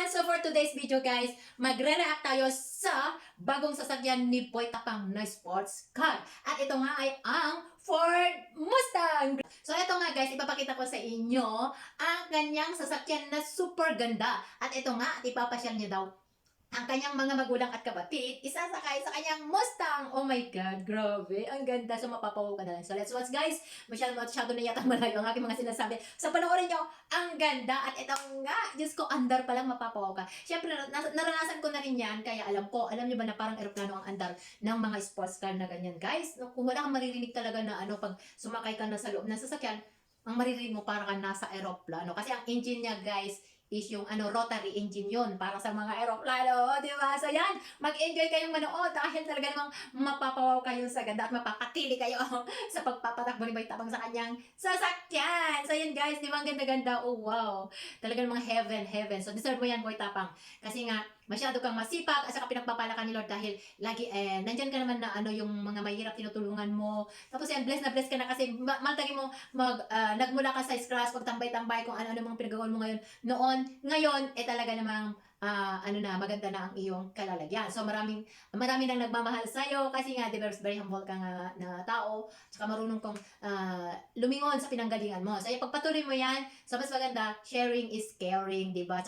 Ayun, so for today's video guys, magre-react tayo sa bagong sasakyan ni Boy Tapang na sports car. At ito nga ay ang Ford Mustang. So ito nga guys, ipapakita ko sa inyo ang kanyang sasakyan na super ganda. At ito nga, at ipapasyal niya daw ang kanyang mga magulang at kapatid, isasakay sa kanyang Mustang. Oh my God, grabe. Ang ganda. So, mapapawaw ka na lang. So, let's watch guys. Masyado, masyado na yata malayo ang aking mga sinasabi. So, panoorin nyo, ang ganda. At ito nga, Diyos ko, andar pa lang mapapawaw ka. Siyempre, na- naranasan ko na rin yan. Kaya alam ko, alam nyo ba na parang eroplano ang andar ng mga sports car na ganyan. Guys, no, kung wala kang maririnig talaga na ano, pag sumakay ka na sa loob ng sasakyan, ang maririnig mo para kang nasa aeroplano. Kasi ang engine niya, guys, is yung ano rotary engine yon para sa mga aeroplano, di ba? So yan, mag-enjoy kayong manood dahil talaga namang mapapawaw kayo sa ganda at mapakatili kayo sa pagpapatakbo ni Boy Tabang sa kanyang sasakyan. So yan guys, di ba ang ganda-ganda? Oh wow, talaga namang heaven, heaven. So deserve mo yan Boy Tapang. Kasi nga, masyado kang masipag at saka pinagpapala ka ni Lord dahil lagi, eh, nandyan ka naman na ano yung mga mahirap tinutulungan mo. Tapos yan, bless na bless ka na kasi ma- maltagi mo mag, ah, nagmula ka sa scratch, pagtambay-tambay kung ano-ano mga pinagawan mo ngayon noon, ngayon, eh talaga namang ah, ano na, maganda na ang iyong kalalagyan. So maraming, marami nang nagmamahal sa'yo kasi nga, di ba, very humble ka nga na tao, tsaka marunong kong ah, lumingon sa pinanggalingan mo. So, pagpatuloy mo yan, so mas maganda, sharing is caring, di ba?